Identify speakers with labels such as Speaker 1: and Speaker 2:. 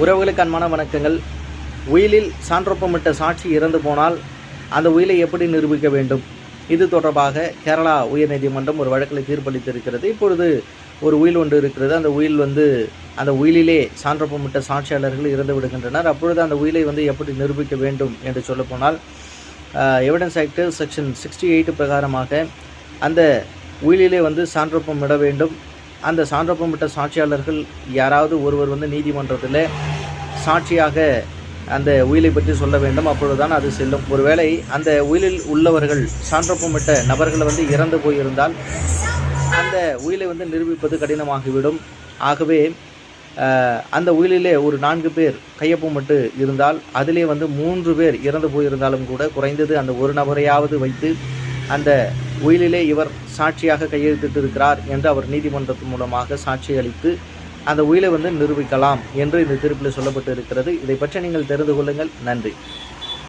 Speaker 1: உறவுகளுக்கு அன்பான வணக்கங்கள். உயிலில் சான்றொப்பமிட்ட சாட்சி இறந்து போனால் அந்த உயிலை எப்படி நிரூபிக்க வேண்டும்? இது தொடர்பாக கேரளா உயர்நீதிமன்றம் ஒரு வழக்கில் தீர்ப்பளித்திருக்கிறது. இப்பொழுது ஒரு உயில் ஒன்று இருக்கிறது. அந்த உயில் வந்து அந்த உயிலிலே சான்றொப்பமிட்ட சாட்சியாளர்கள் இறந்து விடுகின்றனர். அப்பொழுது அந்த உயிலை வந்து எப்படி நிரூபிக்க வேண்டும் என்று சொல்லப்போனால் evidence act section sixty eight பிரகாரமாக அந்த உயிலிலே வந்து சான்றொப்பம் இட வேண்டும். அந்த சான்றொப்பமிட்ட சாட்சியாளர்கள் யாராவது ஒருவர் வந்து நீதிமன்றத்தில் சாட்சியாக அந்த உயிலை பற்றி சொல்ல வேண்டும். அப்பொழுதுதான் அது செல்லும். ஒருவேளை அந்த உயிலில் உள்ளவர்கள் சான்றொப்பமிட்ட நபர்கள் வந்து இறந்து போயிருந்தால் அந்த உயிலை வந்து நிரூபிப்பது கடினமாகிவிடும். ஆகவே அந்த உயிலிலே ஒரு நான்கு பேர் கையொப்பமிட்டு இருந்தால் அதிலே வந்து மூன்று பேர் இறந்து போயிருந்தாலும் கூட குறைந்தது அந்த ஒரு நபரையாவது வைத்து அந்த உயிலிலே இவர் சாட்சியாக கையெழுத்திட்டிருக்கிறார் என்று அவர் நீதிமன்றத்தின் மூலமாக சாட்சி அளித்து அந்த உயிலை வந்து நிரூபிக்கலாம் என்று இந்த தீர்ப்பில் சொல்லப்பட்டு இருக்கிறது இதை பற்றி நீங்கள் தெரிந்து கொள்ளுங்கள். நன்றி.